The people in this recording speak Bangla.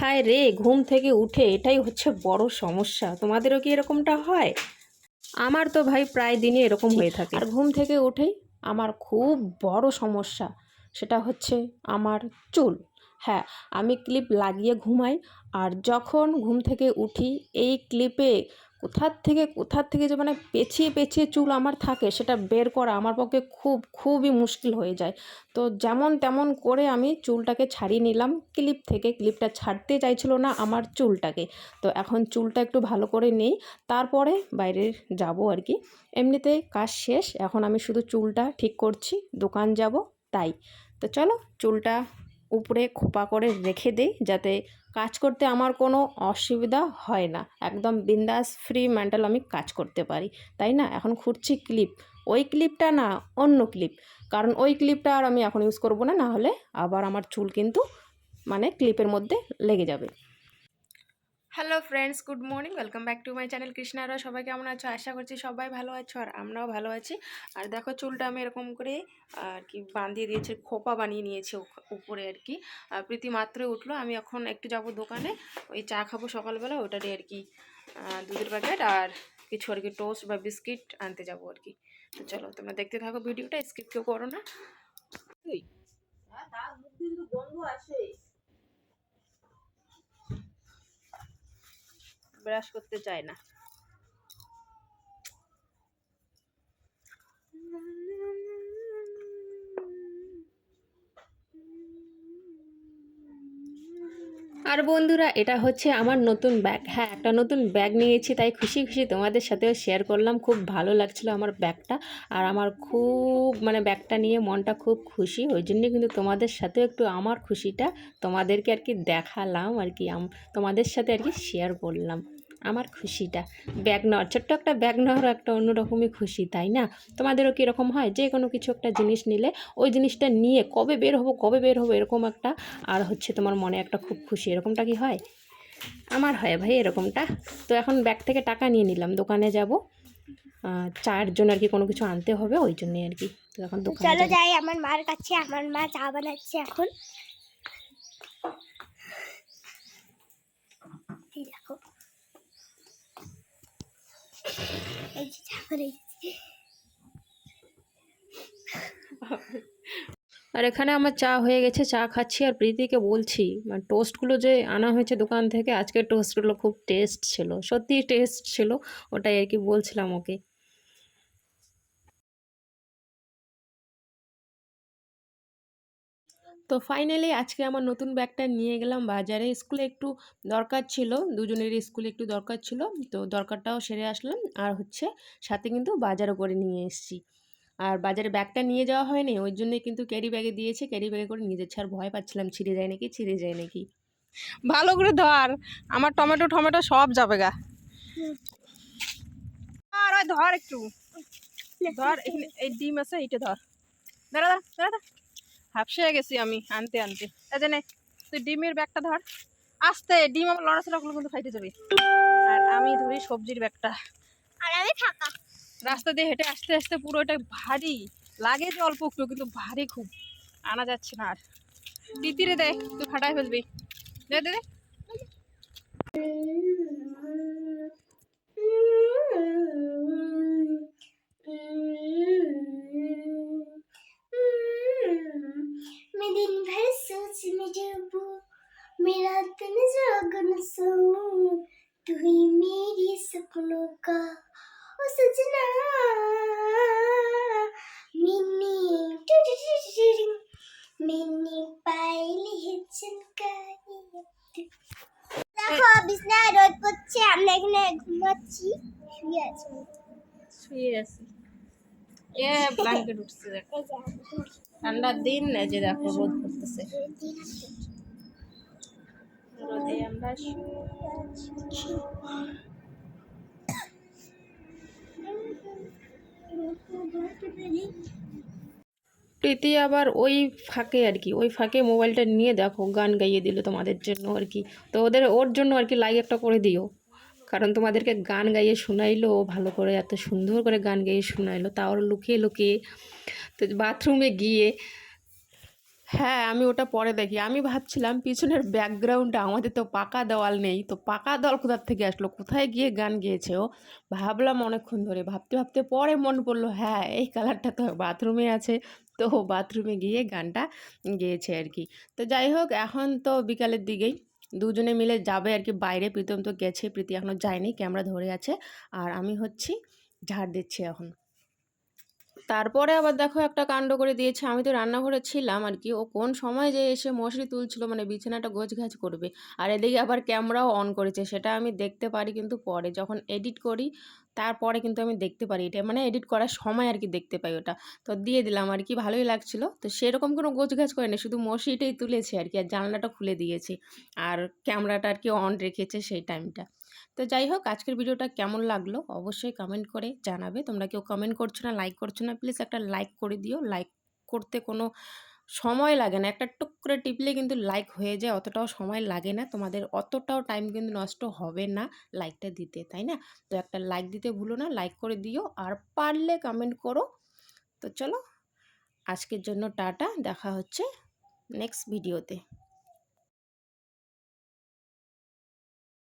হায় রে? ঘুম থেকে উঠে এটাই হচ্ছে বড় সমস্যা। তোমাদেরও কি এরকমটা হয়? আমার তো ভাই প্রায় দিনই এরকম হয়ে থাকে। আর ঘুম থেকে উঠেই আমার খুব বড় সমস্যা সেটা হচ্ছে আমার চুল। হ্যাঁ আমি ক্লিপ লাগিয়ে ঘুমাই আর যখন ঘুম থেকে উঠি এই ক্লিপে কোথার থেকে কোথার থেকে যে মানে পেঁচিয়ে পেঁচিয়ে চুল আমার থাকে সেটা বের করা আমার পক্ষে খুব, খুবই মুশকিল হয়ে যায়। তো যেমন তেমন করে আমি চুলটাকে ছাড়িয়ে নিলাম। ক্লিপ থেকে, ক্লিপটা ছাড়তে চাইছিল না আমার চুলটাকে। তো এখন চুলটা একটু ভালো করে নেই, তারপরে বাইরে যাব আর কি। এমনিতে কাজ শেষ, এখন আমি শুধু চুলটা ঠিক করছি, দোকান যাব, তাই। তো চলো, চুলটা উপরে খোপা করে রেখে দিই যাতে কাজ করতে আমার কোনো অসুবিধা হয় না। একদম বিন্দাস ফ্রি মেন্টাল আমি কাজ করতে পারি। তাই না? এখন খুঁড়ছি ক্লিপ ওই ক্লিপটা না, অন্য ক্লিপ কারণ ওই ক্লিপটা আর আমি এখন ইউজ করব না না হলে আবার আমার চুল কিন্তু মানে ক্লিপের মধ্যে লেগে যাবে। Hello friends good morning welcome back to my channel কৃষ্ণারা সবাই কেমন আছো? আশা করছি সবাই ভালো আছো আর আমরাও ভালো আছি। আর দেখো, চুলটা আমি এরকম করে, আর কি, বাঁধিয়ে দিয়েছি, খোপা বানিয়ে নিয়েছি উপ- উপরে আর কি। আর প্রীতি মাত্রই উঠল। আমি এখন একটু যাব দোকানে। ওই চা খাব সকালবেলা ওটারই আর কি দুধের প্যাকেট আর কিছু আর কি টোস্ট বা বিস্কিট আনতে যাব আর কি। তো চলো, তোমরা দেখতে থাকো, ভিডিওটা স্কিপ কেউ করো না। তুই ব্রাশ করতে চায় না। আর বন্ধুরা, এটা হচ্ছে আমার নতুন ব্যাগ হ্যাঁ একটা নতুন ব্যাগ নিয়েছি, তাই খুশি খুশি তোমাদের সাথেও শেয়ার করলাম। খুব ভালো লাগছিল আমার ব্যাগটা আর আমার খুব মানে ব্যাগটা নিয়ে মনটা খুব খুশি। ওই জন্য কিন্তু তোমাদের সাথেও একটু আমার খুশিটা তোমাদেরকে আর কি দেখালাম আর কি তোমাদের সাথে আর কি শেয়ার করলাম। আমার খুশিটা। ব্যাগ নেওয়ার ছোট্ট একটা ব্যাগ নেওয়ারও একটা অন্যরকমই খুশি তাই না? তোমাদেরও কীরকম হয়? যে কোনো কিছু একটা জিনিস নিলে ওই জিনিসটা নিয়ে কবে বের হব কবে বের হব এরকম একটা আর হচ্ছে তোমার মনে একটা খুব খুশি এরকমটা কি হয়? আমার হয় ভাই এরকমটা। তো এখন ব্যাগ থেকে টাকা নিয়ে নিলাম দোকানে যাব। চায়ের জন্য আর কি কোনো কিছু আনতে হবে ওই জন্যই আর কি। তো এখন দোকানে চলো যাই আমার মার কাছে আমার মা চা বানাচ্ছে এখন এই দেখো আর এখানে আমার চা হয়ে গেছে, চা খাচ্ছি আর প্রীতিকে বলছি মানে টোস্টগুলো যে আনা হয়েছে দোকান থেকে, আজকের টোস্টগুলো খুব টেস্ট ছিল সত্যি টেস্ট ছিল, ওটাই আর কি বলছিলাম ওকে। তো ফাইনালি আজকে আমার নতুন ব্যাগটা নিয়ে গেলাম বাজারে। স্কুলে একটু দরকার ছিল, দুজনের স্কুলে একটু দরকার ছিল, তো দরকারটাও সেরে আসলাম। আর হচ্ছে সাথে কিন্তু বাজারও করে নিয়ে এসেছি। আর বাজারে ব্যাগটা নিয়ে যাওয়া হয়নি, ওই জন্যই কিন্তু ক্যারি ব্যাগে দিয়েছে ক্যারি ব্যাগে করে নিয়ে যাচ্ছে আর ভয় পাচ্ছিলাম, ছিঁড়ে যায় নাকি, ছিঁড়ে যায় নাকি। ভালো করে ধর, আমার টমেটো টমেটো সব যাবে গা। ধর একটু। ধর, এই ডিম আছে, এইটা ধর। দাঁড়া দাঁড়া দাঁড়া। হাফসে গেছি আমি আনতে আনতে। এই যে তুই ডিমের ব্যাগটা ধর। আস্তে ডিম আমার লড়াচড়া করলে কিন্তু খাইতে যাবে। আর আমি ধরি সবজির ব্যাগটা। আর আমি ফাঁকা। রাস্তা দিয়ে হেঁটে আসতে আসতে পুরো এটা ভারী। লাগে যে অল্প একটু কিন্তু ভারী খুব। আনা যাচ্ছে না আর। তিতিরে দে তুই ফাটাই ফেলবি। দে দে দে। मैं दिन भर सोच में डूबू मेरा तन जागन सो तू ही मेरी सपनों का ओ सजना मैंने मैंने पायली है चमकाई দেখো বিছনায় রোদ পড়ছে আমরা এখানে ঘুমাচ্ছি শুয়ে আছি শুয়ে আছি এ ব্ল্যাঙ্কেট উঠছে দেখো এই যে আমি ঠান্ডার দিন যে দেখো রোদ আমরা প্রীতি আবার ওই ফাঁকে আর কি, ওই ফাঁকে মোবাইলটা নিয়ে দেখো, গান গাইয়ে দিল তোমাদের জন্য আর কি। তো ওদের, ওর জন্য আর কি লাইক একটা করে দিও। কারণ তোমাদেরকে গান গাইয়ে শোনাইলো ভালো করে এত সুন্দর করে গান গাইয়ে শোনাইলো, তাও লুকিয়ে লুকিয়ে। তো বাথরুমে গিয়ে হ্যাঁ আমি ওটা পরে দেখি। আমি ভাবছিলাম পিছনের ব্যাকগ্রাউন্ডটা আমাদের তো পাকা দেওয়াল নেই, তো পাকা দেওয়াল কোথার থেকে আসলো, কোথায় গিয়ে গান গেয়েছে ও? ভাবলাম অনেকক্ষণ ধরে, ভাবতে ভাবতে পরে মন পড়ল হ্যাঁ এই কালারটা তো বাথরুমে আছে। তো বাথরুমে গিয়ে গানটা গেয়েছে আর কি। তো যাই হোক, এখন তো বিকালের দিকেই। দুজনে মিলে যাবে আর কি বাইরে। প্রীতম তো গেছে, প্রীতি এখনও যায়নি, ক্যামেরা ধরে আছে। আর আমি হচ্ছি ঝাড় দিচ্ছি এখন। তারপরে আবার দেখো একটা কাণ্ড করে দিয়েছে। আমি তো রান্নাঘরে ছিলাম আর কি। ও কোন সময় যে এসে মশারি তুলছিল মানে বিছানাটা গোছ ঘাছ করবে। আর এদিকে আবার ক্যামেরাও অন করেছে। সেটা আমি দেখতে পারি কিন্তু পরে। যখন এডিট করি, তারপরে কিন্তু আমি দেখতে পারি। এটা মানে এডিট করার সময় আর কি দেখতে পাই ওটা। তো দিয়ে দিলাম আর কি। ভালোই লাগছিল। তো সেরকম কোনো গোছ গাছ করে না শুধু মশারিটাই তুলেছে আর কি। আর জানলাটা খুলে দিয়েছি। আর ক্যামেরাটা আর কি অন রেখেছে সেই টাইমটা তো যাই হোক, আজকের ভিডিওটা কেমন লাগল অবশ্যই কমেন্ট করে জানাবে। তোমরা কেউ কমেন্ট করছ না লাইক করছ না প্লিজ একটা লাইক করে দিও। লাইক করতে কোনো সময় লাগে না। একটা টুক করে টিপলে কিন্তু লাইক হয়ে যায়, অতটাও সময় লাগে না। তোমাদের অতটাও টাইম কিন্তু নষ্ট হবে না লাইকটা দিতে, তাই না? তো একটা লাইক দিতে ভুলো না লাইক করে দিও। আর পারলে কমেন্ট করো। তো চলো, আজকের জন্য টাটা। দেখা হচ্ছে নেক্সট ভিডিওতে